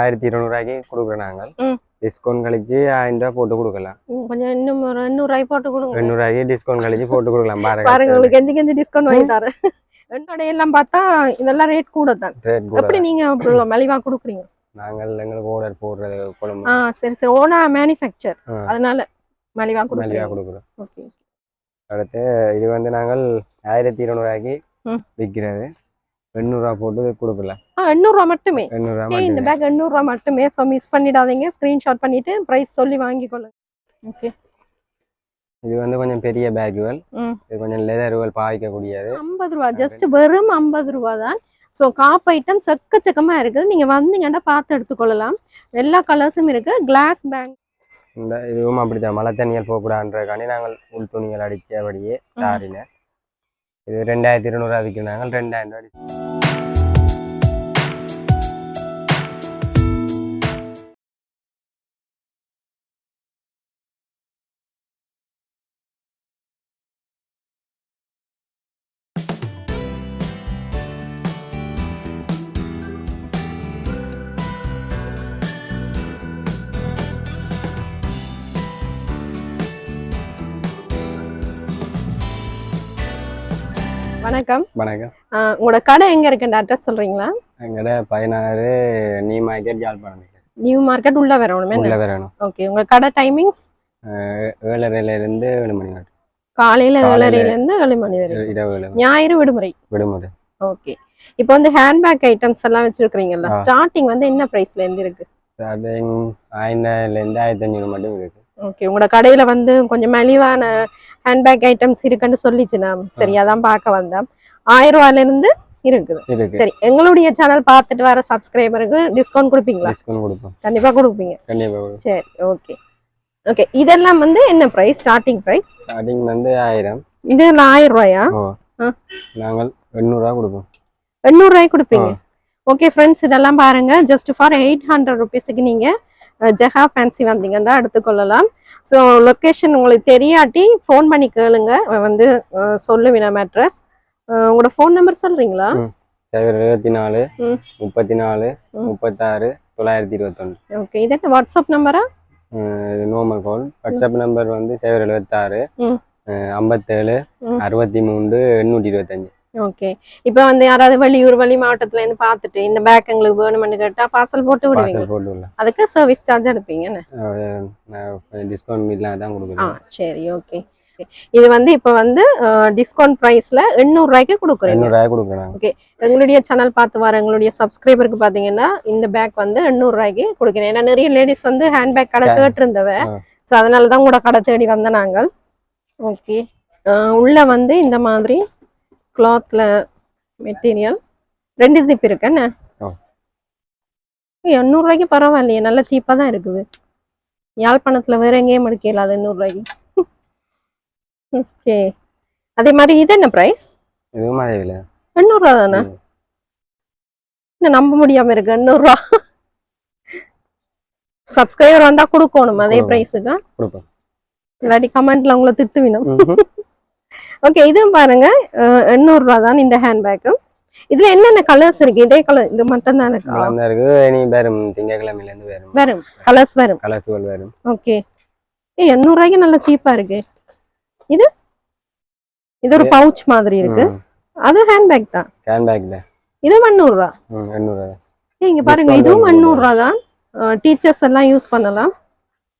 ஆயிரத்தி இருநூறுவாய்க்கு கொடுக்குறோம் நாங்கள். டிஸ்கவுண்ட் கழிச்சு ஆயிரம் ரூபாய் போட்டு கொடுக்கலாம். கொஞ்சம் இன்னும் ஒரு எண்ணூறுவாய் போட்டு கொடுங்க. எண்ணூறுவாய்க்கு டிஸ்கவுண்ட் கழிச்சு போட்டு கொடுக்கலாம். பாருங்க பாருங்க உங்களுக்கு கெஞ்சி கெஞ்சி டிஸ்கவுண்ட் வாங்கி தரேன். என்னோட எல்லாம் பார்த்தா இதெல்லாம் ரேட் கூட தான் எப்படி நீங்க இவ்வளவு மலிவா கொடுக்குறீங்க? நாங்கள் எங்களுக்கு ஆர்டர் போடுறது குழம்பு. ஆ சரி சரி. ஓனா மேனுஃபேக்சர். அதனால மலிவா மலிவாக கொடுக்குறீங்க கொடுக்குறோம். ஓகே அடுத்து இது வந்து நாங்கள் ஆயிரத்தி இருநூறுவாய்க்கு. விற்கிறது. எண்ணூறுவா போட்டு கொடுக்கலாம் ஆ எண்ணூறுரூவா மட்டுமே. இந்த பேக் எண்ணூறுரூவா மட்டுமே ஸோ மிஸ் பண்ணிடாதீங்க. ஸ்க்ரீன்ஷாட் பண்ணிட்டு ப்ரைஸ் சொல்லி வாங்கிக்கொள்ளுங்க ஓகே இது வந்து கொஞ்சம் பெரிய பேக்குகள். இது கொஞ்சம் லெதர்கள் பாவிக்கக்கூடியது. ஐம்பது ரூபா ஜஸ்ட் வெறும் ஐம்பது ரூபா தான். ஸோ காப் ஐட்டம் செக்கச்சக்கமா இருக்குது. நீங்க வந்தீங்கன்னா பார்த்து எடுத்துக்கொள்ளலாம். எல்லா கலர்ஸும் இருக்கு. கிளாஸ் பேக் இந்த இதுவும் அப்படித்தான். மழை தண்ணிகள் போகக்கூடாதுன்றதுக்காண்டி நாங்கள் உள் துணிகள் அடித்தபடியே தாரின இது ரெண்டாயிரத்தி இருநூறுவா விற்கிறோம் நாங்கள் ரெண்டாயிரம் ரூபாய் வணக்கம். வணக்கம். உங்களோட கடை எங்க இருக்குன்ற அட்ரஸ் சொல்றீங்களா? எங்கட பதினாறு நீ மார்க்கெட் யாழ்ப்பாணம் நியூ மார்க்கெட் உள்ள வரணுமே உள்ள வரணும். ஓகே உங்க கடை டைமிங்ஸ் ஏழரைல இருந்து ஏழு மணி வரை. காலையில ஏழரைல இருந்து ஏழு மணி வரை. இரவு. ஞாயிறு விடுமுறை. விடுமுறை. ஓகே இப்போ வந்து ஹேண்ட்பேக் ஐட்டம்ஸ் எல்லாம் வச்சிருக்கீங்கல்ல. ஸ்டார்டிங் வந்து என்ன பிரைஸ்ல இருந்து இருக்கு? ஸ்டார்டிங் ஆயிரம்லேருந்து ஆயிரத்தி அஞ்சூறு மட்டும் இருக்கு. ஓகே உங்களோட கடையில வந்து கொஞ்சம் மலிவான ஹேண்ட்பேக் ஐட்டம்ஸ் இருக்குன்னு சொல்லிச்சு நான். சரி அதான் பார்க்க வந்தேன். ஆயிரம் ரூபாயில இருந்து இருக்குது. இருக்கு சரி எங்களுடைய சேனல் பார்த்துட்டு வர சப்ஸ்கிரைபருக்கு டிஸ்கவுண்ட் கொடுப்பீங்களா? கண்டிப்பா கொடுப்பீங்க. சரி ஓகே ஓகே இதெல்லாம் வந்து என்ன பிரைஸ் ஸ்டார்டிங் பிரைஸ் ஸ்டார்டிங் வந்து ஆயிரம். இது ஆயிரம் ரூபாயா. நாங்கள் எண்ணூறுவா கொடுப்போம். எண்ணூறு ரூபாய்க்கு கொடுப்பீங்க. ஓகே ஃப்ரெண்ட்ஸ் இதெல்லாம் பாருங்க. ஜஸ்ட் ஃபார் எயிட் ஹண்ட்ரட் ருபீஸுக்கு நீங்க அஹ், ஜெஹா ஃபேன்சி வந்தீங்கன்னா எடுத்துக்கொள்ளலாம் ஸோ லொக்கேஷன் உங்களுக்கு தெரியாட்டி ஃபோன் பண்ணி கேளுங்க. வந்து சொல்லுவேன் அட்ரஸ் உங்களோட ஃபோன் நம்பர் சொல்றீங்களா? சைபர் எழுபத்தி நாலு. முப்பத்தி நாலு. முப்பத்தாறு தொள்ளாயிரத்தி இருபத்தொன்று ஓகே இது என்ன வாட்ஸ்அப் நம்பரா நார்மல் கால் வாட்ஸ்அப் நம்பர் வந்து சைபர் எழுபத்தாறு. ஐம்பத்தேழு. அறுபத்தி மூணு எண்ணூற்றி இருபத்தஞ்சு. ஓகே. இப்போ வந்து யாராவது வெளியூர் வெளி மாவட்டத்துல இருந்து பார்த்துட்டு இந்த பேக் எங்களுக்கு வேணும்னு கேட்டா பார்சல் போட்டு விடுவீங்க. போட்டு விடலாம். அதுக்கு சர்வீஸ் சார்ஜ் எடுப்பீங்க டிஸ்கவுண்ட் இல்லாம தான் ஆ கொடுக்குறேன் சரி ஓகே. இது வந்து இப்போ வந்து டிஸ்கவுண்ட் ப்ரைஸ்ல எண்ணூறு ரூபாய்க்கு கொடுக்குறீங்க. எண்ணூறுரூவாய் கொடுக்குறேன். எங்களுடைய சேனல் பார்த்து வர எங்களுடைய சப்ஸ்கிரைபருக்கு பார்த்தீங்கன்னா இந்த பேக் வந்து எண்ணூறு ரூபாய்க்கு கொடுக்கிறேன். ஏன்னா நிறைய லேடிஸ் வந்து ஹேண்ட்பேக் கடை Yeah. கேட்டிருந்தவ. ஸோ அதனால தான் கூட கடை தேடி வந்த நாங்கள். ஓகே. உள்ள வந்து இந்த மாதிரி கிளாத்ல மெட்டீரியல் ரெண்டு ஜிப் இருக்கு என்ன? ஆ. எண்ணூறு ரூபாய்க்கு பரவாயில்லையே நல்ல சீப்பாக தான் இருக்குது. யாழ்ப்பாணத்துல வேற எங்கேயும் எடுக்கல அது எண்ணூறு ரூபாய்க்கு ஓகே அதே மாதிரி இது என்ன ப்ரைஸ் எண்ணூறுரூவா தானே. என்ன நம்ப முடியாம இருக்கு எண்ணூறுரூவா சப்ஸ்கிரைபர் வந்தா கொடுக்கணும் அதே. பிரைஸுக்கு இல்லாட்டி கமெண்ட்ல உங்களை திட்டுவினும். ஓகே இதுவும் பாருங்க. அஹ், எண்ணூறுரூவா தான் இந்த ஹேண்ட்பேக்கு இதுல என்னென்ன கலர்ஸ் இருக்கு? இதே கலர் இது மட்டும் தான் இருக்கா இருக்கு? இனி வரும் திங்கக்கிழமையிலேருந்து வரும் வரும் கலர்ஸ் வரும் கலர்ஸுகள் வரும் ஓகே ஏ எண்ணூறுரூவாய்க்கு நல்லா சீப்பா இருக்கு. இது? இது ஒரு பவுச் மாதிரி இருக்கு. அது ஹேண்ட்பேக் தான். ஹேண்ட்பேக் தான். இதுவும் எண்ணூறுரூவா. ஏய், இங்க பாருங்க இதுவும். எண்ணூறுரூவா தான். டீச்சர்ஸ் எல்லாம் யூஸ் பண்ணலாம்.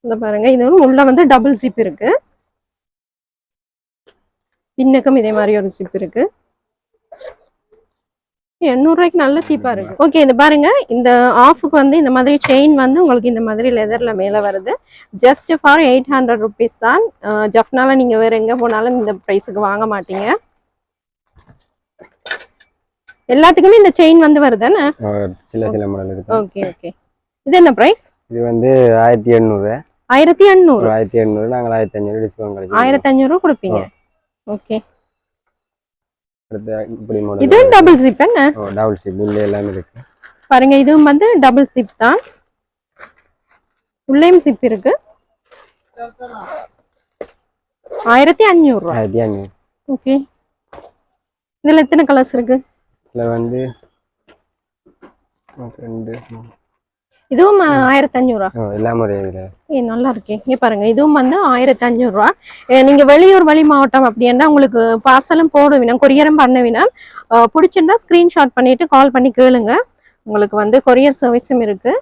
இந்த பாருங்க இதுவும் உள்ள வந்து டபுள் ஜிப் இருக்கு. பின்னக்கம் இதே மாதிரி ஒரு ஜிப் இருக்கு. எண்ணூறு ரூபாய்க்கு நல்ல சீப்பா இருக்கு. ஓகே இது பாருங்க. இந்த ஆஃபுக்கு வந்து இந்த மாதிரி செயின் வந்து உங்களுக்கு இந்த மாதிரி லெதர்ல மேல வருது. Just for eight hundred rupees தான். ஜஃப்னால நீங்க வேற எங்க போனாலும் இந்த ப்ரைஸுக்கு வாங்க மாட்டீங்க. எல்லாத்துக்குமே இந்த செயின் வந்து வருதானே? சில சில மாடல் இருக்கு. ஓகே ஓகே இது என்ன பிரைஸ் இது வந்து ஆயிரத்தி எண்ணூறு. ஆயிரத்தி எண்ணூறு. ஆயிரத்தி எண்ணூறு நாங்கள் ஆயிரத்தி அஞ்சூறு டிஸ்கவுண்ட் கிடைக்கும் ஆயிரத்தி அஞ்சூறு ரூபா கொடுப்பீங்க ஓகே அடுத்து இப்படி இது மாடல் டபுள் ஜிப் என்ன? டபுள் சிப் உள்ள எல்லாமே இருக்கு. பாருங்க இதுவும் வந்து டபுள் ஜிப் தான். உள்ளேயும் ஜிப் இருக்கு. ஆயிரத்தி அஞ்சூறு ரூபா. ஆயிரத்தி அஞ்சூறு. ஓகே இதுல எத்தனை கலர்ஸ் இருக்கு? இதில் வந்து ரெண்டு. இதுவும் ஆயிரத்தி அஞ்சூறா ஏ நல்லா இருக்கே. இங்க பாருங்க இதுவும் வந்து ஆயிரத்தி அஞ்சூறு ரூபா நீங்க வெளியூர் வெளி மாவட்டம் அப்படின்னா உங்களுக்கு பார்சலும் போடுவினா கொரியரும் பண்ணுவினா பிடிச்சிருந்தா ஸ்கிரீன்ஷாட் பண்ணிட்டு கால் பண்ணி கேளுங்க. உங்களுக்கு வந்து கொரியர் சர்வீஸும் இருக்கு.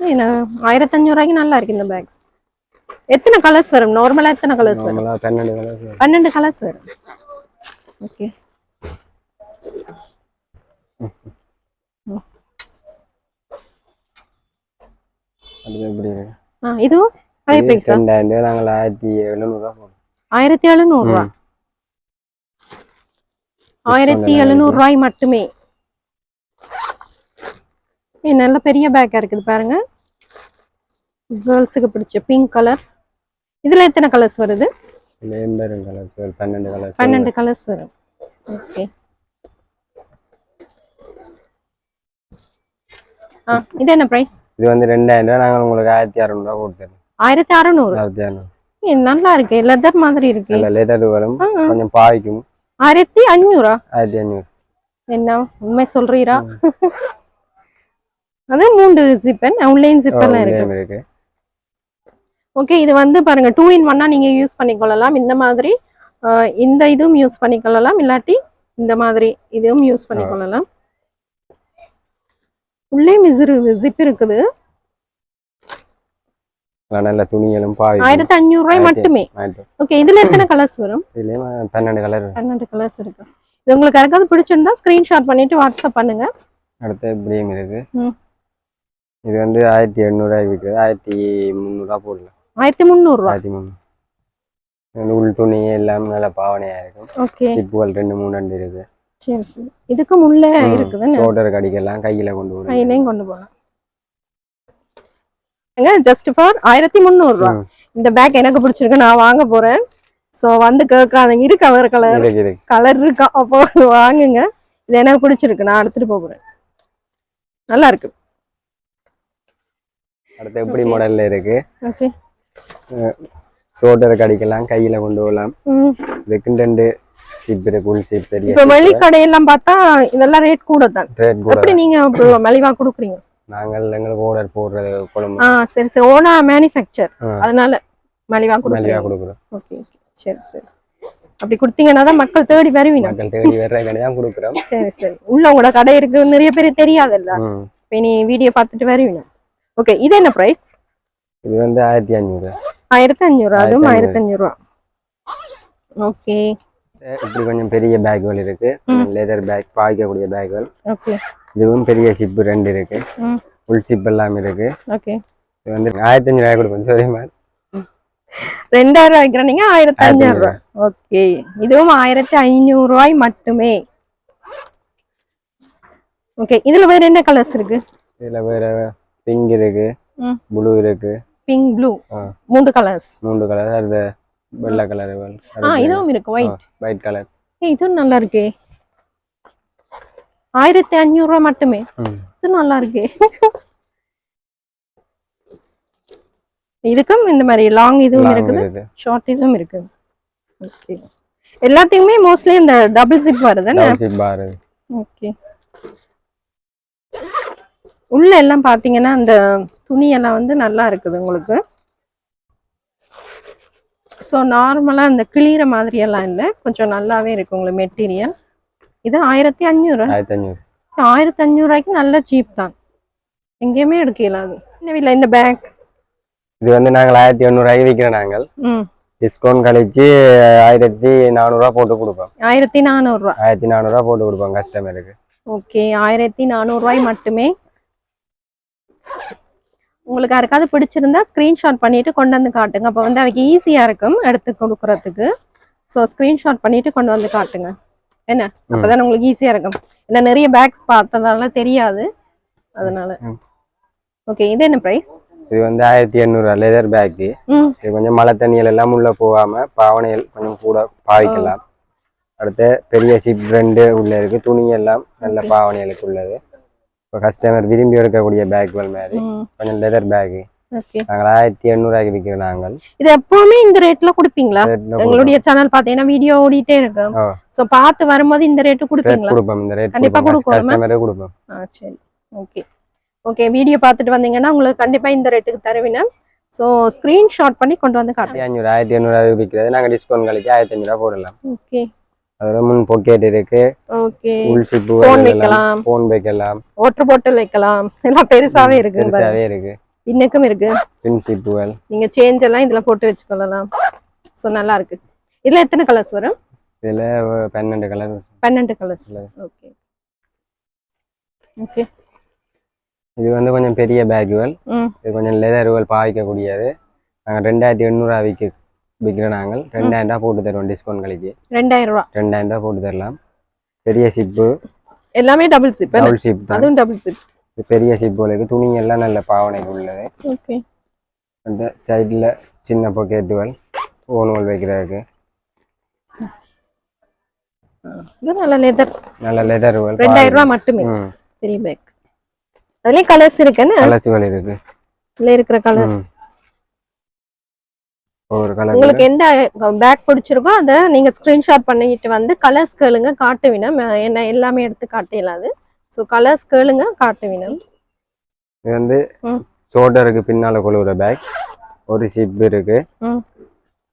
ஏன்னா ஆயிரத்தி அஞ்சூறு ரூபாய்க்கு நல்லா இருக்கு இந்த பேக்ஸ் எத்தனை கலர்ஸ் வரும்? நார்மலா எத்தனை கலர்ஸ் வரும்? பன்னெண்டு கலர்ஸ் வரும். ஓகே அது எப்படி இருக்கு ஆ இதுவும் அதே இது பிரைஸா ரெண்டாயிரம் ரூபாய் நாங்கள் ஆயிரத்தி எழுநூறுவா? போடுறோம் ஆயிரத்தி எழுநூறு. ஆயிரத்தி ரூபாய் மட்டுமே? நல்ல பெரிய பேக்கா இருக்குது பாருங்க. கேர்ள்ஸுக்கு பிடிச்ச பிங்க் கலர் இதுல எத்தனை கலர்ஸ் வருது? பன்னெண்டு கலர்ஸ் வரும். ஓகே ஆ இது என்ன பிரைஸ் இது வந்து ரெண்டாயிரம் ரூபாய் நாங்கள் உங்களுக்கு ஆயிரத்தி அறநூறுவா கொடுத்துருவோம் ஆயிரத்தி அறநூறு? ஆயிரத்தி அறநூறு. நல்லா இருக்கு லெதர் மாதிரி இருக்கு. நல்ல லேட்டர் வரும். கொஞ்சம் பாய்க்கும். ஆயிரத்தி அஞ்சூறா? ஆயிரத்தி அஞ்சூறு. என்ன உண்மை சொல்றீரா? அது மூன்று ஜிப்பன் உள்ளேயும் ஜிப்பெல்லாம் இருக்கு. ஓகே இது வந்து பாருங்க டூ இன் ஒன்னா நீங்க யூஸ் பண்ணிக்கொள்ளலாம் இந்த மாதிரி இந்த இதுவும் யூஸ் பண்ணிக்கொள்ளலாம் இல்லாட்டி இந்த மாதிரி இதுவும் யூஸ் பண்ணிக்கொள்ளலாம் உள்ளே மிசிறு ஜிப் இருக்குது நல்ல துணிகளும் பாய்க்கும் ஆயிரத்தி அஞ்சூறு ரூபாய் மட்டுமே ஓகே இதுல எத்தனை கலர்ஸ் வரும்? பன்னெண்டு கலர் பன்னெண்டு கலர்ஸ் இருக்கு. இது உங்களுக்கு யாருக்காவது பிடிச்சிருந்தா ஸ்கிரீன்ஷாட் பண்ணிட்டு வாட்ஸ்அப் பண்ணுங்க. அடுத்து இப்படியும் இருக்கு. இது வந்து ஆயிரத்தி எண்ணூறுவாய்க்கு விற்குது ஆயிரத்தி முந்நூறுவா போடலாம் ஆயிரத்தி முந்நூறு ரூபாய் ஆயிரத்தி முந்நூறு. உள் துணி எல்லாம் நல்ல பாவனையா இருக்கும். ஓகே சிப்புகள் ரெண்டு மூணு ரெண்டு இருக்கு சரி சரி. இதுக்கும் உள்ள இருக்குது ஷோல்டர் கடிக்கலாம் கையில கொண்டு போடுறது கையிலையும் கொண்டு போகலாம். ஜஸ்ட் ஃபார் ஆயிரத்தி முந்நூறு ரூபா. இந்த பேக் எனக்கு பிடிச்சிருக்கு நான் வாங்க போறேன். சோ வந்து கேட்காதீங்க இருக்கு அவர் கலர் இருக்கு கலர் இருக்கா? அப்போ வாங்குங்க. இது எனக்கு பிடிச்சிருக்கு நான் எடுத்துட்டு போறேன். நல்லா இருக்கு. அடுத்து எப்படி மாடல்ல இருக்கு? ஓகே ஷோல்டர் கடிக்கலாம் கையில கொண்டு போகலாம். இதுக்கு ரெண்டு சிப் இருக்கு உள் சிப் பெரிய இப்ப வெளி கடையெல்லாம் பார்த்தா இதெல்லாம் ரேட் கூட தான் எப்படி நீங்க மலிவா கொடுக்குறீங்க? நாங்கள் எங்களுக்கு ஆர்டர் போடுறது குழம்பு. ஆ சரி சரி. ஓனா மேனுஃபேக்சர். அதனால மலிவா மல்லிகா கொடுக்குறீங்க கொடுக்குறோம். ஓகே சரி சரி. அப்படி கொடுத்தீங்கன்னா தான் மக்கள் தேடி வருவீங்க. மக்கள் தேடி வர்ற கடை தான் கொடுக்குறோம். சரி சரி. உள்ள உங்களோட கடை இருக்கு. நிறைய பேர் தெரியாதுல்ல. இப்ப நீ வீடியோ பார்த்துட்டு வருவீங்க. ஓகே இது என்ன பிரைஸ் இது வந்து ஆயிரத்தி அஞ்சூறு ஆயிரத்தி அஞ்சூறு அதுவும் ஆயிரத்தி அஞ்சூறு ஓகே இப்படி கொஞ்சம் பெரிய பேக்குகள் இருக்கு. லெதர் பேக் பாய்க்கக்கூடிய பேக்குகள். ஓகே. இதுவும் பெரிய சிப்பு ரெண்டு இருக்கு. உள் சிப் எல்லாம் இருக்கு. ஓகே. இது வந்து ஆயிரத்தி அஞ்சூறு ரூபாய் கொடுப்போம் சரி மேம். ரெண்டாயிரம் ரூபாய் வைக்கிறீங்க ஆயிரத்தி அஞ்சூறு ரூபாய். ஓகே. இதுவும் ஆயிரத்தி ஐநூறு ரூபாய் மட்டுமே. ஓகே. இதுல வேற என்ன கலர்ஸ் இருக்கு? இதுல வேற பிங்க் இருக்கு. ப்ளூ இருக்கு. Pink blue. மூன்று கலர்ஸ் மூன்று கலர் அது வெள்ளை கலர் ஆ இதுவும் இருக்கு ஒயிட் ஒயிட் கலர் ஏய் இதுவும் நல்லா இருக்கே. ஆயிரத்தி அஞ்சூறு ரூபாய் மட்டுமே. இது நல்லா இருக்கே. இதுக்கும் இந்த மாதிரி லாங் இதுவும் இருக்குது இருக்கு ஷார்ட் இதுவும் இருக்குது. ஓகே எல்லாத்துக்குமே மோஸ்ட்லி இந்த டபுள் ஜிப் பார் ஓகே உள்ள எல்லாம் பாத்தீங்கன்னா அந்த துணி எல்லாம் வந்து நல்லா இருக்குது உங்களுக்கு. ஸோ நார்மலா அந்த கிளியிற மாதிரி எல்லாம் இல்லை. கொஞ்சம் நல்லாவே இருக்கு உங்களுக்கு மெட்டீரியல் இது ஆயிரத்தி அஞ்சூறு. ஆயிரத்தி அஞ்சூறு. ஆயிரத்தி அஞ்சூறு ரூபாய்க்கு நல்ல சீப் தான். எங்கேயுமே எடுக்கல அது. இல்லை இந்த பேக் இது வந்து நாங்கள் ஆயிரத்தி எண்ணூறுவாய்க்கு விற்கிறோம் நாங்கள். டிஸ்கவுண்ட் கழிச்சு ஆயிரத்தி நானூறுரூவா போட்டு கொடுப்போம். ஆயிரத்தி நானூறுரூவா ஆயிரத்தி நானூறுரூவா போட்டு கொடுப்போம் கஸ்டமருக்கு ஓகே ஆயிரத்தி நானூறுரூவாய் மட்டுமே. உங்களுக்கு யாருக்காவது பிடிச்சிருந்தா ஸ்க்ரீன்ஷாட் பண்ணிட்டு கொண்டு வந்து காட்டுங்க. அப்போ வந்து அவைக்கு ஈஸியாக இருக்கும் எடுத்து கொடுக்கறதுக்கு. ஸோ ஸ்க்ரீன்ஷாட் பண்ணிட்டு கொண்டு வந்து காட்டுங்க. என்ன? அப்பதான் உங்களுக்கு ஈஸியாக இருக்கும். ஏன்னா நிறைய பேக்ஸ் பார்த்ததால தெரியாது. அதனால. ஓகே இது என்ன ப்ரைஸ் இது வந்து ஆயிரத்தி எண்ணூறுவா லெதர் பேக்கு ம். இது கொஞ்சம் மழை தண்ணிகள் எல்லாம் உள்ள போகாம பாவனைகள் கொஞ்சம் கூட பாவிக்கலாம். அடுத்து பெரிய சிப் ரெண்டு உள்ள இருக்கு. துணி எல்லாம் நல்ல பாவனைகளுக்கு உள்ளது. இப்போ கஸ்டமர் விரும்பி எடுக்கக்கூடிய பேக்குகள் மாதிரி கொஞ்சம் லெதர் பேக்கு ஓகே நாங்கள் ஆயிரத்தி எண்ணூறுவாய்க்கு விற்கிறோம் நாங்கள். இது எப்பவுமே இந்த ரேட்ல கொடுப்பீங்களா. எங்களுடைய சேனல் பாத்தீங்கன்னா வீடியோ ஓடிட்டே இருக்கு ஆ. சோ பார்த்து வரும்போது இந்த ரேட்டு ரேட் கொடுப்பீங்களா கொடுப்போம் இந்த ரேட் கண்டிப்பா கொடுக்கணுமா? கஸ்டமரே கொடுப்போம். சரி. ஓகே ஓகே வீடியோ பார்த்துட்டு வந்தீங்கன்னா உங்களுக்கு கண்டிப்பா இந்த ரேட்டுக்கு தருவினேன் ஸோ ஸ்கிரீன்ஷாட் பண்ணி கொண்டு வந்து காட்டுங்க. அஞ்சூறு ஆயிரத்தி எண்ணூறுவாய்க்கு விற்கிறது. நாங்கள் டிஸ்கவுண்ட் கழிச்சு ஆயிரத்தி அஞ்சூறுவா போடலாம். ஓகே அதோட முன் பொக்கெட் இருக்கு. ஓகே. உள் சிப்பு ஃபோன் வைக்கலாம். ஃபோன் வைக்கலாம். வாட்டர் பாட்டில் வைக்கலாம். எல்லாம் பெருசாவே இருக்கு. பெருசாவே இருக்கு. இன்னைக்கும் இருக்கு. பின் சிப்புகள் நீங்க சேஞ்ச் எல்லாம் இதுல போட்டு வச்சுக்கொள்ளலாம். ஸோ நல்லா இருக்கு. இதுல எத்தனை கலர்ஸ் வரும்? இதுல பன்னெண்டு கலர் பன்னெண்டு கலர்ஸ் இல்ல. ஓகே ஓகே இது வந்து கொஞ்சம் பெரிய பேக்குகள் ம். இது கொஞ்சம் லெதர்கள் பாவிக்கக்கூடியது. நாங்கள் ரெண்டாயிரத்தி எண்ணூறுவா விற்க விற்கிறோம் நாங்கள் ரெண்டாயிரம் ரூபா போட்டு தருவோம் டிஸ்கவுண்ட் கழிச்சு ரெண்டாயிரம் ரூபா ரெண்டாயிரம் ரூபா போட்டு தரலாம். பெரிய சிப்பு எல்லாமே டபுள் சிப் டபுள் சிப் அதுவும் டபுள் சிப் பெரிய இருக்கு. துணி எல்லாம் நல்ல பாவனைக்கு உள்ளது. ஓகே அந்த சைடில் சின்ன பொக்கெட்டுகள் ஓனுவல் வைக்கிறதுக்கு. இது நல்ல லெதர் நல்ல லெதர்கள் ரெண்டாயிரம் ரூபா மட்டுமே. பெரிய பேக் அதுலயே கலர்ஸ் இருக்குன்னு கலர்ஸுகள் இருக்கு. இதுல இருக்கிற கலர்ஸ் உங்களுக்கு எந்த பேக் பிடிச்சிருக்கோ அதை நீங்க ஸ்கிரீன்ஷாட் பண்ணிட்டு வந்து கலர்ஸ் கேளுங்க காட்டுவினா என்ன எல்லாமே எடுத்து காட்டிடலாது ஸோ கலர்ஸ் கேளுங்க காட்டுவினா இது வந்து ம். ஷோல்டருக்கு பின்னால கொழுவுற பேக் ஒரு சிப் இருக்கு.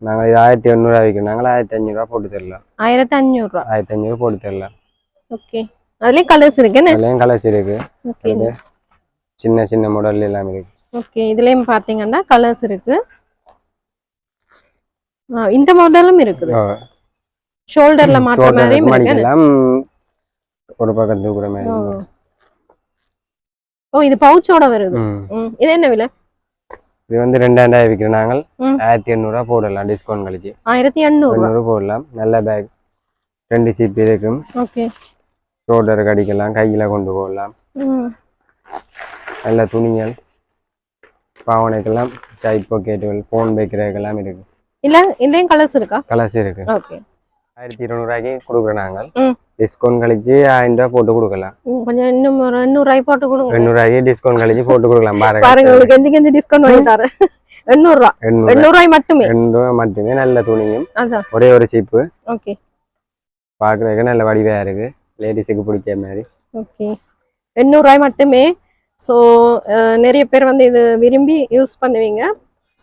நாங்கள் இது ஆயிரத்தி எண்ணூறுவா விற்கிறோம் நாங்கள் ஆயிரத்தி அஞ்சூறுவா போட்டு தரலாம். ஆயிரத்தி அஞ்சூறுரூவா ஆயிரத்தி அஞ்சூறு போட்டு தரலாம். ஓகே. அதுலயே கலர்ஸ் இருக்குன்னு அதுலேயும் கலர்ஸ் இருக்கு. ஓகே. இது சின்ன சின்ன மாடல் எல்லாம் இருக்கு. ஓகே. இதுலயும் பாத்தீங்கன்னா கலர்ஸ் இருக்கு. ஆ, இந்த மாடலும் இருக்குது. ஷோல்டர்ல shoulder மாதிரியும் இருக்கு. ஒரு பக்கம் தூக்குற மாதிரி. ஓ. இது பவுச்சோட வருது. இது என்ன விலை? இது வந்து ரெண்டாயிரம் விற்கிறோம் நாங்கள். ஆயிரத்தி எண்ணூறுவா போடலாம் டிஸ்கவுண்ட் கழிச்சு. ஆயிரத்தி எண்ணூறு. போடலாம். நல்ல பேக் ரெண்டு சிப் இருக்கும். ஓகே. ஷோல்டருக்கு அடிக்கலாம் கையில கொண்டு போகலாம். ம். நல்ல துணிகள். பாவனைக்கெல்லாம் சைட் பாக்கெட்டுகள் ஃபோன் வைக்கிறதுக்கெல்லாம் இருக்கு. இல்ல இதுலயும் கலர்ஸ் இருக்கா? கலர்ஸ் இருக்கு. ஓகே ஆயிரத்தி இருநூறுவாய்க்கு கொடுக்குறோம் நாங்கள். டிஸ்கவுண்ட் கழிச்சு ஆயிரம் ரூபாய் போட்டு கொடுக்கலாம். கொஞ்சம் இன்னும் ஒரு எண்ணூறு ரூபாய் போட்டு கொடுங்க. எண்ணூறுவாய்க்கு டிஸ்கவுண்ட் கழிச்சு போட்டு கொடுக்கலாம். பாருங்க. பாருங்க உங்களுக்கு கெஞ்சி கெஞ்சி டிஸ்கவுண்ட் வாங்கி தரேன். எண்ணூறு ரூபா எண்ணூறு எண்ணூறு ரூபாய் மட்டுமே? எண்ணூறு மட்டுமே நல்ல துணியும். ஒரே ஒரு சீப்பு ஓகே பார்க்குறதுக்கு நல்ல வடிவா இருக்கு. லேடிஸுக்கு பிடிச்ச மாதிரி. ஓகே எண்ணூறு ரூபாய் மட்டுமே ஸோ நிறைய பேர் வந்து இது விரும்பி யூஸ் பண்ணுவீங்க.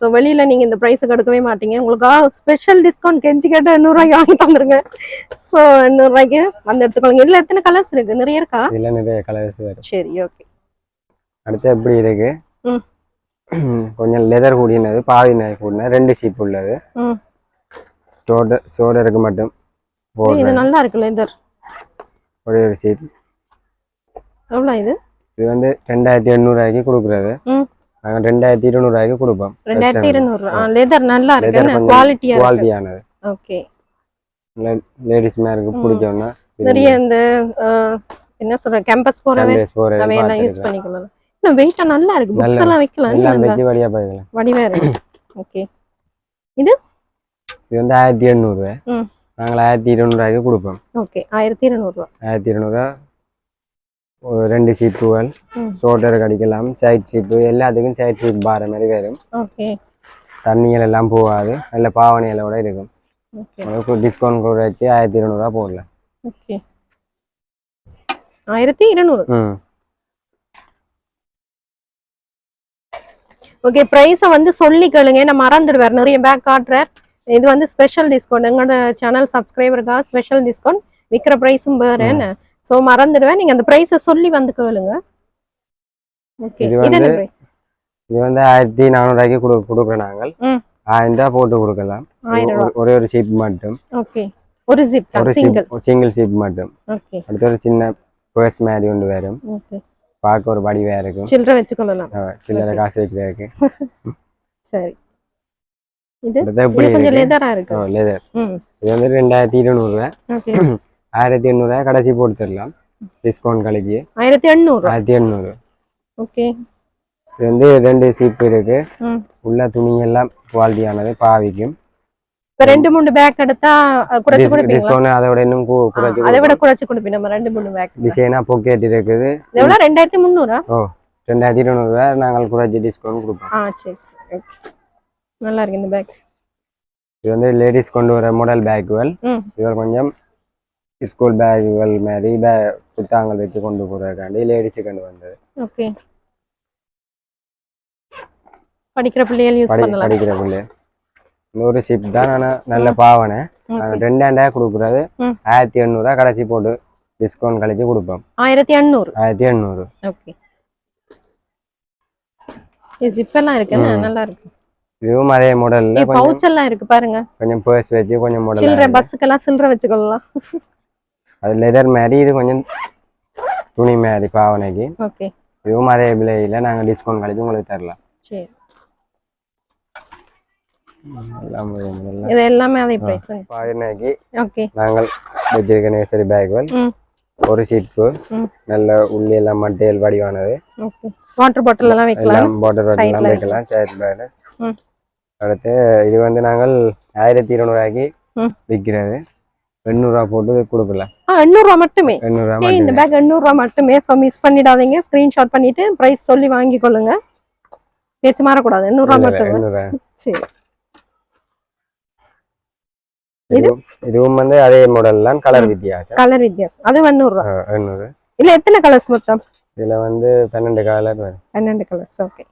ஸோ வெளியில நீங்க இந்த ப்ரைஸுக்கு எடுக்கவே மாட்டீங்க. உங்களுக்காக ஸ்பெஷல் டிஸ்கவுண்ட் கெஞ்சி கேட்ட எண்ணூறுரூவாய்க்கு வாங்கி தந்துருங்க ஸோ எண்ணூறுரூவாய்க்கு வந்து எடுத்துக்கோங்க இதுல எத்தனை கலர்ஸ் இருக்கு? நிறைய இருக்கா? இதுல நிறைய கலர்ஸ் வரும் சரி ஓகே அடுத்து எப்படி இருக்கு. கொஞ்சம் லெதர் கூடினது பாவி நகை கூடினது ரெண்டு சீப் உள்ளது. ஸ்டோர்டர் ஸ்டோர்டருக்கு மட்டும். இது நல்லா இருக்கு லெதர் ஒரே ஒரு சீப் எவ்வளோ இது? இது வந்து ரெண்டாயிரத்தி எண்ணூறுவாய்க்கு கொடுக்குறது. ம். நாங்கள் ரெண்டாயிரத்தி இருநூறுவாய்க்கு கொடுப்போம். ரெண்டாயிரத்தி இருநூறு. லெதர் நல்லா இருக்கு. குவாலிட்டியா குவாலிட்டியானது ஓகே லேடிஸ் மேருக்கு. பிடிச்சோன்னா நிறைய இந்த என்ன சொல்ற கேம்பஸ் போறவே அவையெல்லாம் யூஸ் பண்ணிக்கலாம். இன்னும் வெயிட்டா நல்லா இருக்கு. புக்ஸ் எல்லாம் வைக்கலாம். எல்லாம் நல்லா வெஜ்ஜி வழியா போய்க்கலாம். வடிவா இருக்கு ஓகே. இது? வந்து ஆயிரத்தி எண்ணூறு. நாங்கள் ஆயிரத்தி இருநூறுவாய்க்கு கொடுப்போம். ஓகே. ஆயிரத்தி இருநூறுவா ஆயிரத்தி இருநூறுவா ரெண்டு சீப்புகள். ஷோல்டருக்கு அடிக்கலாம் சைட் சீப்பு எல்லாத்துக்கும் சைட் சீப் பார மாதிரி வரும். தண்ணிகள் எல்லாம் போகாது நல்ல பாவனைகளோட இருக்கும். உங்களுக்கு டிஸ்கவுண்ட் கூட வச்சு ஆயிரத்தி இருநூறுவா போடலாம். ஓகே. ஆயிரத்தி இருநூறு. ம். ஓகே ப்ரைஸை வந்து சொல்லி கேளுங்க. நான் மறந்துடுவார். நிறைய பேக் காட்டுறார். இது வந்து ஸ்பெஷல் டிஸ்கவுண்ட் எங்களோட சேனல் சப்ஸ்கிரைபருக்காக ஸ்பெஷல் டிஸ்கவுண்ட் விற்கிற ப்ரைஸும் வேறு என்ன? ஸோ மறந்துடுவேன். நீங்கள் அந்த ப்ரைஸை சொல்லி வந்து கேளுங்க. ஓகே இது என்ன ப்ரைஸ் இது வந்து ஆயிரத்தி நானூறுவாய்க்கு கொடு கொடுக்குறோம் நாங்கள். ஆயிரம் ரூபா போட்டு கொடுக்கலாம். ஒரு- ஒரே சீப் மட்டும். ஓகே ஒரு ஜிப் ஒரு சிங்கிள் சிங்கிள் சீப் மட்டும். ஓகே அடுத்து ஒரு சின்ன பர்ஸ் மாதிரி ஒன்று வரும். ஓகே பார்க்க ஒரு வடிவா இருக்கும். சில்லறை வச்சுக்கொள்ளலாம். சில்லறை காசு வைக்கிறதுக்கு சரி. இது கொஞ்சம் லெதரா இருக்கு. லெதர் இது வந்து ரெண்டாயிரத்தி இருநூறுவா. ஆயிரத்தி எண்ணூறுவா கடைசி போட்டு தரலாம். டிஸ்கவுண்ட் கழிச்சு ஆயிரத்தி எண்ணூறு ஆயிரத்தி எண்ணூறு. ஓகே. இது வந்து ரெண்டு சீப் இருக்கு. உள்ள துணி எல்லாம் குவாலிட்டியானது பாவிக்கும். இப்ப ரெண்டு மூணு பேக் எடுத்தா குறைச்சு கொடுப்பீங்களா? டிஸ்கவுண்ட் அதை விட இன்னும் குறைச்சு அதை விட குறைச்சு கொடுப்பீங்க. நம்ம ரெண்டு மூணு பேக் டிசைனா பொக்கெட் இருக்குது. எவ்வளவு? ரெண்டாயிரத்தி முந்நூறா? ரெண்டாயிரத்தி இருநூறுவா நாங்கள் குறைச்சி டிஸ்கவுண்ட் கொடுப்போம். ஆ சரி சரி ஓகே. நல்லா இருக்கு இந்த பேக் இது வந்து லேடிஸ் கொண்டு வர மாடல் பேக்குகள் ம். இவர் கொஞ்சம் ஸ்கூல் பேக்குகள் மாதிரி பே புத்தகங்கள் வச்சு கொண்டு போகிறதுக்காண்டி லேடிஸுக்கு கொண்டு வந்தது. ஓகே படிக்கிற பிள்ளைகள் யூஸ் படி பண்ணலாம். படிக்கிற பிள்ளை. நூறு ஷிப் தான் ஆனால் நல்ல பாவனை. நாங்கள் ரெண்டாயிரம் கொடுக்குறது. ஆயிரத்தி எண்ணூறுவா கடைசி போட்டு டிஸ்கவுண்ட் கழிச்சு கொடுப்போம். ஆயிரத்தி எண்ணூறு. ஆயிரத்தி எண்ணூறு. ஓகே ஜிப்பெல்லாம் இருக்கு. நல்லா இருக்கு. இதுவும் அதே மாடலில் பவுச் எல்லாம் இருக்கு பாருங்க. கொஞ்சம் பர்ஸ் வச்சு கொஞ்சம் மாடல் பஸ்ஸுக்கெல்லாம் சில்லற வச்சுக்கொள்ளலாம். அது லெதர் மாதிரி இது கொஞ்சம் துணி மாதிரி பாவனைக்கு. ஓகே இதுவும் அதே விலையில் நாங்கள் டிஸ்கவுண்ட் கழிச்சு உங்களுக்கு தரலாம். சரி. எல்லாம் முதல்ல இது எல்லாமே அதே பிரைஸ் பாவனைக்கு ஓகே நாங்கள் வச்சிருக்க நேசரி பேக்குகள் ஒரு சீப்பு. நல்ல உள்ளி எல்லாம் மட்டையல் வடிவானது. வாட்டர் பாட்டில் எல்லாம் வைக்கலாம். எல்லாம் பாட்டில் எல்லாம் வைக்கலாம் சைட் ம். அடுத்து இது வந்து நாங்கள் ஆயிரத்தி இருநூறுவாய்க்கு. விற்கிறது. எண்ணூறுவா போட்டு கொடுக்கலாம் ஆ எண்ணூறுரூவா மட்டுமே. இந்த பேக் எண்ணூறுரூவா மட்டுமே. ஸோ மிஸ் பண்ணிடாதீங்க. ஸ்க்ரீன்ஷாட் பண்ணிட்டு ப்ரைஸ் சொல்லி வாங்கிக்கொள்ளுங்க. பேச்சு மாறக்கூடாது. எண்ணூறுரூவா மட்டுமே. சரி. இதுவும் வந்து அதே மாடல் தான் கலர் வித்தியாசம். கலர் வித்தியாசம். அது எண்ணூறுரூவா எண்ணூறு. இல்ல எத்தனை கலர்ஸ் மொத்தம்? இதுல வந்து பன்னெண்டு கலர் பன்னெண்டு கலர்ஸ் ஓகே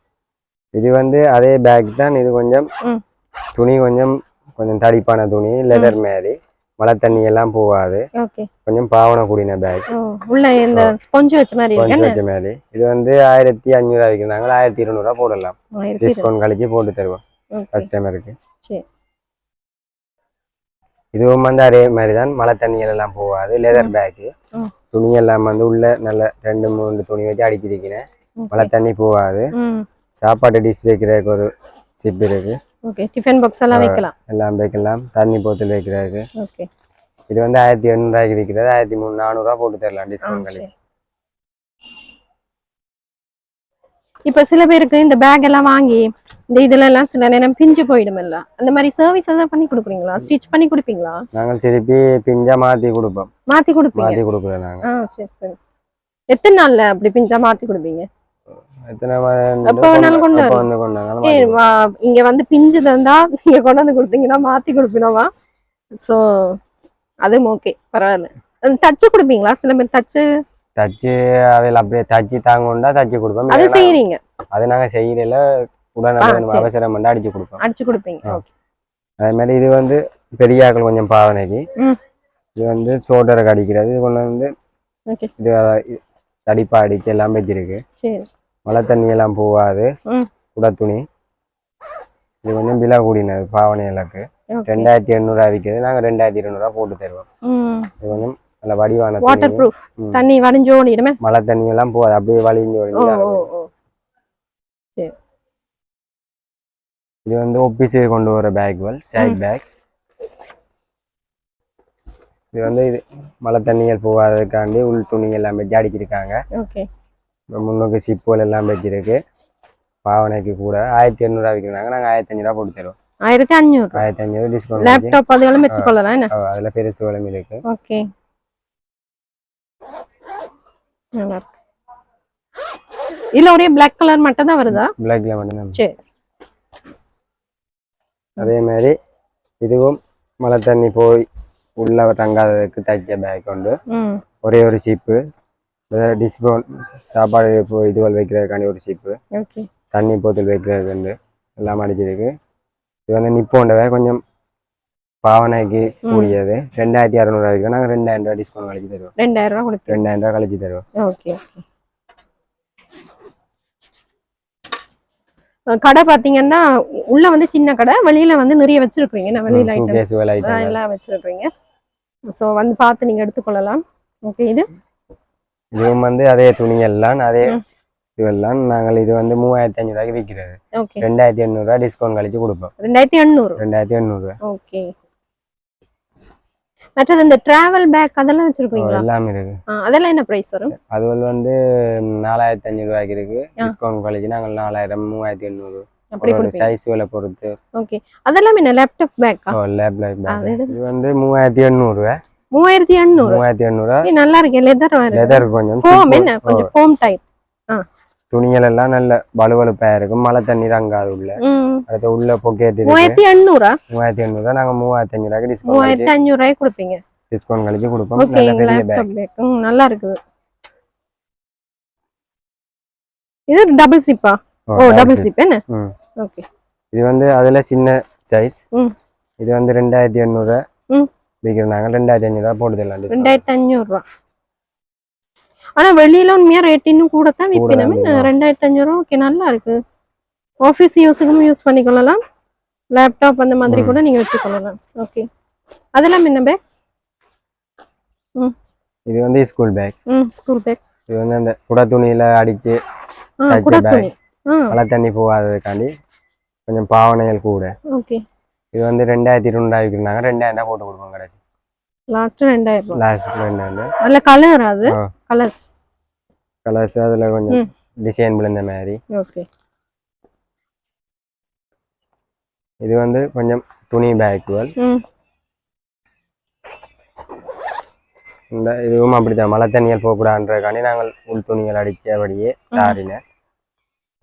இது வந்து அதே பேக் தான். இது கொஞ்சம் துணி கொஞ்சம் கொஞ்சம் தடிப்பான துணி லெதர் மாதிரி. மழை தண்ணி எல்லாம் போகாது. கொஞ்சம் பாவனை கூடின பேக் உள்ள இந்த ஸ்பொஞ்சு வச்ச மாதிரி வச்ச இது வந்து ஆயிரத்தி அஞ்சூறுவா விற்கிறாங்க ஆயிரத்தி இருநூறுவா போடலாம். டிஸ்கவுண்ட் கழிச்சு போட்டு தருவோம். கஸ்டமருக்கு இதுவும் வந்து அதே மாதிரி தான் மழை தண்ணிகள் எல்லாம் போகாது. Leather bag. துணி எல்லாம் வந்து உள்ள நல்ல ரெண்டு மூணு துணி வச்சு அடிக்கிருக்கிறேன் ஓகே. மழை தண்ணி போகாது. ம். சாப்பாடு டிஷ் வைக்கிறதுக்கு ஒரு சிப் இருக்கு. ஓகே டிஃபன் பாக்ஸ் எல்லாம் வைக்கலாம். எல்லாம் வைக்கலாம். தண்ணி போத்தல் வைக்கிறதுக்கு ஓகே இது வந்து ஆயிரத்தி எண்ணூறுவாய்க்கு விற்கிறது ஆயிரத்தி மூணு நானூறுரூவா போட்டு தரலாம் டிஸ்கவுண்ட் கழிச்சு இப்ப சில பேருக்கு இந்த பேக் எல்லாம் வாங்கி இந்த இதுல எல்லாம் சில நேரம் பிஞ்சு போயிடும் இல்ல அந்த மாதிரி சர்வீஸ் எல்லாம் பண்ணி கொடுக்குறீங்களா? ஸ்டிச் பண்ணி கொடுப்பீங்களா? நாங்கள் திருப்பி பிஞ்சா மாற்றி கொடுப்போம். மாத்தி கொடுப்பீங்க. மாற்றி கொடுக்குறோம் சரி சரி. எத்தனை நாள்ல அப்படி பிஞ்சா மாத்தி கொடுப்பீங்க? இங்க வந்து பிஞ்சு தந்தா நீங்க கொண்டு வந்து கொடுத்தீங்கன்னா மாத்தி கொடுப்பினவா சோ அதுவும் ஓகே பரவாயில்ல. தச்சு கொடுப்பீங்களா? சில பேர் தச்சு தச்சு அவையில் அப்படியே தச்சு தாங்கண்டா தச்சு கொடுப்போம். அது செய்யறீங்க அது நாங்கள் செய்யல உடனே. அவசரம் பண்ணி அடிச்சு கொடுப்போம். அடிச்சு கொடுப்பீங்க. ஓகே அதே மாதிரி இது வந்து பெரியாக்கள் கொஞ்சம் பாவனைக்கு. இது வந்து சோட்டருக்கு அடிக்கிறது இது கொண்டு வந்து இது தடிப்பா அடிச்சு எல்லாம் வச்சிருக்கு. சரி. மழை தண்ணி எல்லாம் போகாது குடை துணி. இது கொஞ்சம் விலை கூடினது பாவனை இலக்கு. ரெண்டாயிரத்தி எண்ணூறுவா விற்கிறது நாங்கள் ரெண்டாயிரத்தி இருநூறுவா போட்டு தருவோம். இது கொஞ்சம் நல்ல வடிவான வாட்டர் ப்ரூஃப். தண்ணி வடிஞ்சு ஓடிடுமே? மழை தண்ணி எல்லாம் போகாது. அப்படியே வலிஞ்சு ஓ வலிஞ்சு ஓ நடக்கும். ஓ. சரி. இது வந்து ஒபிஸுக்கு கொண்டு வர பேக்குகள் சைட் பேக் இது வந்து இது மழை தண்ணிகள் போகாததுக்காண்டி உள் துணி எல்லாம் வச்சு அடிச்சிருக்காங்க ஓகே. முன்னுக்கு சிப்போல் எல்லாம் வச்சிருக்கு. பாவனைக்கு கூட ஆயிரத்தி எண்ணூறுவா விற்கிறாங்க நாங்கள் ஆயிரத்தி அஞ்சூறுவா போட்டு தருவோம் ஆயிரத்தி அஞ்சூறு ஆயிரத்தி அஞ்சூறு டிஸ்கவுண்ட் லேப்டாப் அதுகளும் வச்சுக்கொள்ளலாம் என்ன? அதில் பெருசு விளம்பி இருக்கு. ஓகே நல்லா இருக்கு. இதுல ஒரே பிளாக் கலர் மட்டும் தான் வருதா பிளாக்ல மட்டும்தான். சரி. அதே மாதிரி இதுவும் மழை தண்ணி போய் உள்ள தங்காததுக்கு தைக்க பேக் உண்டு. ஒரே ஒரு ஷிப்பு டிஸ்போன் சாப்பாடு இப்போ இதுவல் வைக்கிறதுக்காண்டி ஒரு ஓகே தண்ணி போத்தல் வைக்கிறதுக்கு உண்டு எல்லாம் அடிச்சிருக்கு. இது வந்து நிப்போண்டவே கொஞ்சம் பாவனைக்கு கூடியது. ரெண்டாயிரத்தி அறநூறுவா இருக்கு நாங்கள் ரெண்டாயிரம் ரூபாய் டிஸ்கவுண்ட் கழிச்சு தருவோம். ரெண்டாயிரம் ரூபா ரெண்டாயிரம் ரூபாய் கழிச்சு தருவோம். ஓகே கடை பாத்தீங்கன்னா உள்ள வந்து சின்ன கடை வெளியில வந்து நிறைய வச்சிருக்கீங்க என்ன வெளியில ஐட்டம்ஸ் எல்லாம் வச்சிருக்கீங்க ஸோ வந்து பார்த்து நீங்க எடுத்துக்கொள்ளலாம். ஓகே இது? இதுவும் வந்து அதே துணியெல்லாம் அதே. இதுவெல்லாம் நாங்கள் இது வந்து மூவாயிரத்தி அஞ்சூறுவாய்க்கு விற்கிறது ரெண்டாயிரத்தி எண்ணூறுவா டிஸ்கவுண்ட் கழிச்சு கொடுப்போம். ரெண்டாயிரத்தி எண்ணூறு? ரெண்டாயிரத்தி எண்ணூறுவா ஓகே. மற்றது இந்த டிராவல் பேக் அதெல்லாம் வச்சிருக்கீங்களா எல்லாமே இருக்கு அதெல்லாம் என்ன பிரைஸ் வரும்? அதுவல் வந்து நாலாயிரத்தி அஞ்சூறுவாய்க்கு இருக்கு ஆ. டிஸ்கவுண்ட் கழிச்சு நாங்கள் நாலாயிரம் மூவாயிரத்தி எண்ணூறு. சைஸ் விலை பொறுத்து. ஓகே. அதெல்லாம் என்ன லேப்டாப் பேக்கா லேப் லைட் அது எது? இது வந்து மூவாயிரத்தி எண்ணூறுவா. மூவாயிரத்தி எண்ணூறு. மூவாயிரத்தி எண்ணூறுவா ஏய், நல்லா இருக்கு லெதர் லெதர் கொஞ்சம் ஃபோம் என்ன? கொஞ்சம் ஃபோம் டைப் துணிகள் எல்லாம் நல்ல வலுவலுப்பா இருக்கும். மழை தண்ணி தங்காது உள்ள. அடுத்து உள்ள பொக்கெட் மூவாயிரத்தி எண்ணூறா? மூவாயிரத்தி எண்ணூறு? நாங்க மூவாயிரத்தி அஞ்சு ரூபாய்க்கு டிஸ்கவுண்ட் மூவாயிரத்தி அஞ்சூறு ரூபாய்க்கு கொடுப்பீங்க. டிஸ்கவுண்ட் கழிச்சு கொடுப்போம். நல்ல இருக்குது. இது டபுள் சிப்பா ஓ டபுள் சிப் என்ன. ஓகே இது வந்து அதுல சின்ன சைஸ் இது வந்து ரெண்டாயிரத்தி எண்ணூறு. விற்கிறாங்க ரெண்டாயிரத்தி அஞ்சூறு ரூபா போடுதலாம் discount. ரெண்டாயிரத்தி அஞ்சூறு ரூபா ஆனா வெளியில உண்மையா ரேட் இன்னும் கூட தான் விற்பினமே. ரெண்டாயிரத்தி அஞ்சூறு ரூபா ஓகே நல்லா இருக்கு ஆஃபீஸ் யூஸுக்கும் யூஸ் பண்ணிக்கொள்ளலாம் லேப்டாப் அந்த மாதிரி கூட நீங்க வச்சுக்கொள்ளலாம் ஓகே அதெல்லாம் என்ன பேக் ம் இது வந்து ஸ்கூல் பேக் ம் ஸ்கூல் பேக் இது வந்து அந்த குட துணியில அடிச்சு கூட bag. துணி ஆ மழை தண்ணி போகாததுக்காண்டி கொஞ்சம் பாவனைகள் கூட ஓகே இது வந்து ரெண்டாயிரத்தி இருநூறு விற்கிறாங்க ரெண்டாயிரம் ரூபாய் போட்டு கொடுப்போம் கடைசி. லாஸ்ட் ரெண்டாயிரம் ரூபா லாஸ்ட் ரெண்டாயிரம். அதுல கலர் அது. கலர்ஸ் கலர்ஸ் அதுல கொஞ்சம். டிசைன் விழுந்த மாதிரி. ஓகே இது வந்து கொஞ்சம் துணி பேக்குவல் ம். இந்த இதுவும் அப்படித்தான். மழை தண்ணிகள் போகக்கூடாதுன்றதுக்காண்டி நாங்கள் உள் துணிகள் அடித்தபடியே தாரின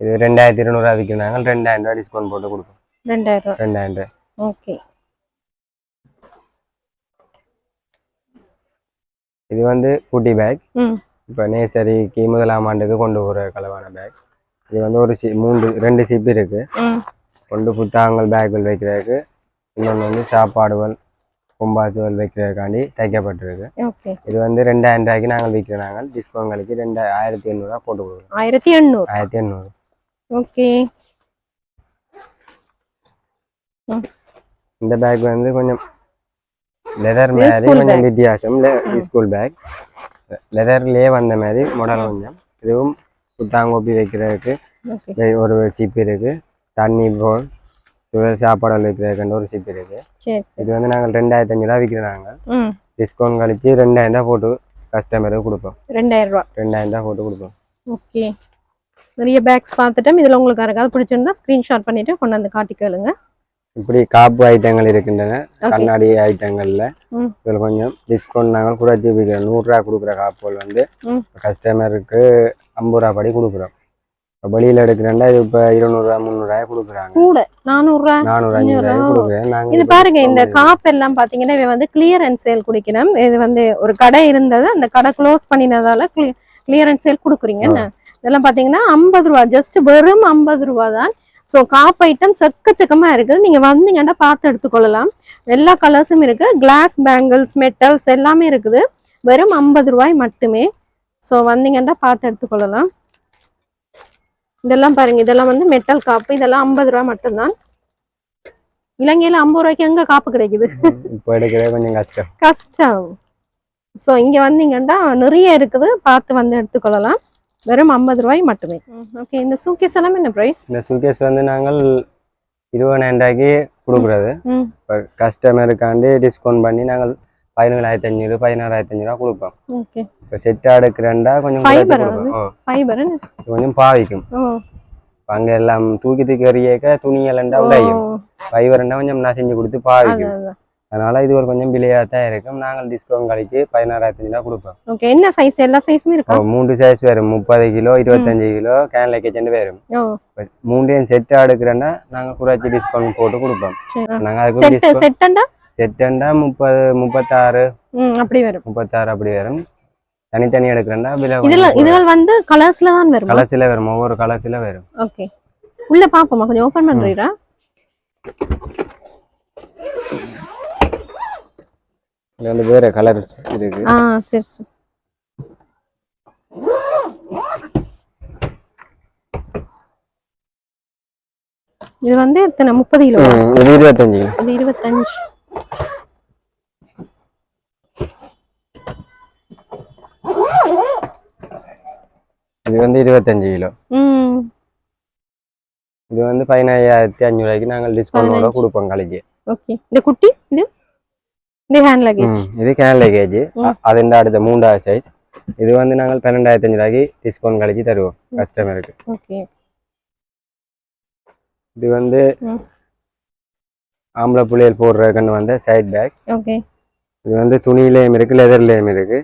இது ரெண்டாயிரத்தி இருநூறுவா விற்கிறாங்க ரெண்டாயிரம் ரூபாய் டிஸ்கவுண்ட் போட்டு கொடுப்போம். ரெண்டாயிரம் ரூபா ரெண்டாயிரம் ரூபாய். ஓகே. இது வந்து குட்டி பேக். இப்போ நேசரிக்கு முதலாம் ஆண்டுக்கு கொண்டு போகிற கலவான பேக். இது வந்து ஒரு சி மூன்று ரெண்டு சிப் இருக்கு. கொண்டு புத்தகங்கள் பேக்குகள் வைக்கிறதுக்கு இன்னொன்று வந்து சாப்பாடுகள் கும்பாத்துகள் வைக்கிறதுக்காண்டி தைக்கப்பட்டிருக்கு. இது வந்து ரெண்டாயிரம் ரூபாய்க்கு நாங்கள் விற்கிறோம் நாங்கள். டிஸ்கவுண்ட்களுக்கு ரெண்டா ஆயிரத்தி எண்ணூறுவா போட்டு கொடுக்குறோம். ஆயிரத்தி எண்ணூறு. ஆயிரத்தி எண்ணூறு. ஓகே. இந்த பேக் வந்து கொஞ்சம் லெதர் மாதிரி கொஞ்சம் வித்தியாசம். ஸ்கூல் பேக் லெதர்லேயே வந்த மாதிரி மாடல் கொஞ்சம். இதுவும் புத்தாங்கோப்பி வைக்கிறதுக்கு ஒரு சிப் இருக்கு. தண்ணி போல் துவையல் சாப்பாடு வைக்கிறதுக்கு ஒரு சிப் இருக்கு. இது வந்து நாங்கள் ரெண்டாயிரத்தி அஞ்சு ரூபா விற்கிறோம் நாங்கள் டிஸ்கவுண்ட் கழிச்சு ரெண்டாயிரம் ரூபா போட்டு கஸ்டமருக்கு கொடுப்போம். ரெண்டாயிரம் ரூபா. ரெண்டாயிரம் ரூபா போட்டு கொடுப்போம். ஓகே. நிறைய பேக்ஸ் பார்த்துட்டோம் இதில் உங்களுக்கு யாருக்காவது பிடிச்சிருந்தா ஸ்க்ரீன்ஷாட் பண்ணிட்டு கொண்டு வந்து காட்டி கேளுங்க. இப்படி காப்பு ஐட்டங்கள் இருக்கின்றன. கண்ணாடி ஐட்டங்கள்ல. இதில் கொஞ்சம் டிஸ்கவுண்ட் நாங்கள் குறைச்சி விற்கிறோம் நூறுரூவா கொடுக்குற காப்புகள் வந்து கஸ்டமருக்கு ஐம்பது ரூபா படி கொடுக்குறோம். வெளியில் எடுக்கிறேன்டா இது இப்போ இருநூறுவா முந்நூறுவாய் கொடுக்குறாங்க. கூட நானூறுரூவா நானூறு அஞ்சு ரூபாய் கொடுக்குறேன். இது பாருங்க இந்த காப் எல்லாம் பாத்தீங்கன்னா இவன் வந்து கிளியரன்ஸ் சேல் குடிக்கணும். இது வந்து ஒரு கடை இருந்தது அந்த கடை க்ளோஸ் பண்ணினதால கிளியரன்ஸ் சேல் கொடுக்குறீங்க இதெல்லாம் பாத்தீங்கன்னா ஐம்பது ரூபா ஜஸ்ட் வெறும் ஐம்பது ரூபா தான். ஸோ காப் ஐட்டம் செக்கச்சக்கமா இருக்குது. நீங்க வந்தீங்கன்னா பார்த்து எடுத்துக்கொள்ளலாம். எல்லா கலர்ஸும் இருக்கு. கிளாஸ் பேங்கிள்ஸ் மெட்டல்ஸ் எல்லாமே இருக்குது. வெறும் ஐம்பது ரூபாய் மட்டுமே. ஸோ வந்தீங்கன்னா பார்த்து எடுத்துக்கொள்ளலாம். இதெல்லாம் பாருங்க. இதெல்லாம் வந்து மெட்டல் காப்பு இதெல்லாம் ஐம்பது ரூபா மட்டும்தான். இலங்கையில ஐம்பது ரூபாய்க்கு எங்க காப்பு கிடைக்குது? கொஞ்சம் கஷ்டம். கஷ்டம். ஸோ இங்க வந்தீங்கன்னா நிறைய இருக்குது. பார்த்து வந்து எடுத்துக்கொள்ளலாம். வெறும் ஐம்பது ரூபாய் மட்டுமே. ஓகே இந்த சூக்கேஸ் எல்லாம் என்ன ப்ரைஸ் இந்த சூகேஸ் வந்து நாங்கள் இருபதாயிரம் ரூபாய்க்கு கொடுக்குறது கஸ்டமருக்காண்டி டிஸ்கவுண்ட் பண்ணி நாங்கள் பதினேழாயிரத்தி அஞ்சூறு பதினாறாயிரத்தி அஞ்சூறு ரூபா கொடுப்போம். ஓகே இப்போ செட்டாக எடுக்கிறேன்டா கொஞ்சம் கொஞ்சம் பாவிக்கும். அங்கே எல்லாம் தூக்கி தூக்கி எறியக்க துணியெல்லாம் உடையும் ஃபைவர்ண்டா கொஞ்சம் நான் செஞ்சு கொடுத்து பாவிக்கும். அதனால இது ஒரு கொஞ்சம் விலையாக தான் இருக்கும். நாங்கள் டிஸ்கவுண்ட் கழிச்சு பதினாறாயிரத்தி ரூபா கொடுப்போம். ஓகே என்ன சைஸ் எல்லா சைஸுமே இருக்கா? இப்போ மூன்று சைஸ் வரும். முப்பது கிலோ இருபத்தஞ்சு கிலோ கேன் லக்கேஜ் வரும். மூண்டையும் செட்டாக எடுக்கிறேன்னா நாங்கள் குறைச்சி டிஸ்கவுண்ட் போட்டு கொடுப்போம். நாங்கள் அதுக்கு செட் செட்டண்டா செட்டுண்டா முப்பது முப்பத்தாறு. அப்படி வரும். முப்பத்தாறு அப்படி வரும். தனித்தனி எடுக்கிறேன்னா விலை இதுல இதுகள் வந்து கலர்ஸ்ல தான் வரும்? கலர்ஸில் வரும். ஒவ்வொரு கலர்ஸில் வரும். ஓகே உள்ள பாப்போமா? கொஞ்சம் ஓபன் பண்றீரா? இதுல வந்து வேற கலர்ஸ் இருக்கு. ஆ சரி சரி. இது வந்து எத்தனை? முப்பது கிலோ? இது இருபத்தஞ்சு கிலோ. இது இருபத்தஞ்சு. இது வந்து இருபத்தஞ்சு கிலோ. இது வந்து பதினாயிரத்தி அஞ்சூறுவாய்க்கு நாங்கள் டிஸ்கவுண்டோட பதினஞ்சு. கொடுப்போம் கழிச்சு ஓகே. இந்த குட்டி இது? இது கேன் லக்கேஜ் ம். அதுண்ட அடுத்த மூன்றாவது சைஸ் இது வந்து நாங்கள் பன்னெண்டாயிரத்தி அஞ்சு ரூபாய்க்கு டிஸ்கவுண்ட் கழிச்சு தருவோம் கஸ்டமருக்கு ஓகே இது வந்து. ஆம்பளை புள்ளைகள் போடுறதுக்குன்னு வந்து சைட் பேக் ஓகே இது வந்து துணியிலையும் இருக்கு லெதர்லேயும் இருக்கு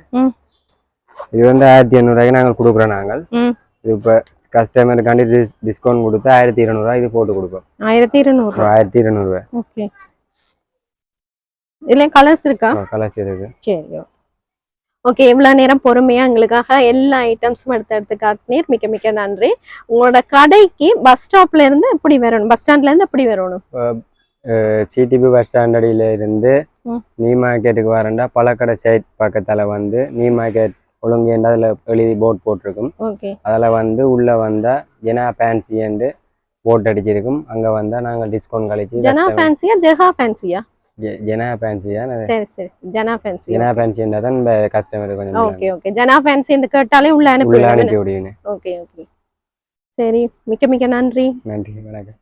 இது வந்து ஆயிரத்தி எண்ணூறுவாய்க்கு நாங்கள் கொடுக்குறோம் நாங்கள் இது இப்போ கஸ்டமருக்காண்டி டிஸ் டிஸ்கவுண்ட் கொடுத்து ஆயிரத்தி இருநூறுவா இது போட்டு கொடுப்போம் ஆயிரத்தி இருநூறு ஆயிரத்தி இருநூறுவா ஓகே இதுல கலர்ஸ் இருக்கா? கலர்ஸ் இருக்கு. சரி ஓகே இவ்வளோ நேரம் பொறுமையாக எங்களுக்காக எல்லா ஐட்டம்ஸும் எடுத்து எடுத்து காட்டினீர். மிக்க மிக்க நன்றி. உங்களோட கடைக்கு பஸ் ஸ்டாப்ல இருந்து எப்படி வரணும்? பஸ் ஸ்டாண்ட்ல இருந்து எப்படி வரணும்? சிடிபி பஸ் ஸ்டாண்டடியில இருந்து. நீ மார்க்கெட்டுக்கு வரேன்டா. பழக்கடை சைட் பக்கத்தில் வந்து நீ மார்க்கெட் ஒழுங்கேண்டா அதில் எழுதி போர்ட் போட்டிருக்கும். ஓகே அதில் வந்து உள்ளே வந்தால் ஜெனா ஃபேன்சின்ட்டு போட் அடிச்சிருக்கும். அங்கே வந்தால் நாங்கள் டிஸ்கவுண்ட் கழிச்சு ஜனா ஃபேன்சியா ஜெஹா ஃபேன்சியா ஜெனா ஃபேன்சியா சரி சரி. ஜனா ஃபேன்சி ஜெனா ஃபேன்சின்றா தான் இந்த கஸ்டமர் கொஞ்சம் ஓகே ஓகே ஜனா ஃபேன்சின்னு கேட்டாலே உள்ள உள்ள அனுப்பி அனுப்பி விடுவீங்க ஓகே ஓகே சரி மிக்க மிக்க நன்றி. நன்றி வணக்கம்.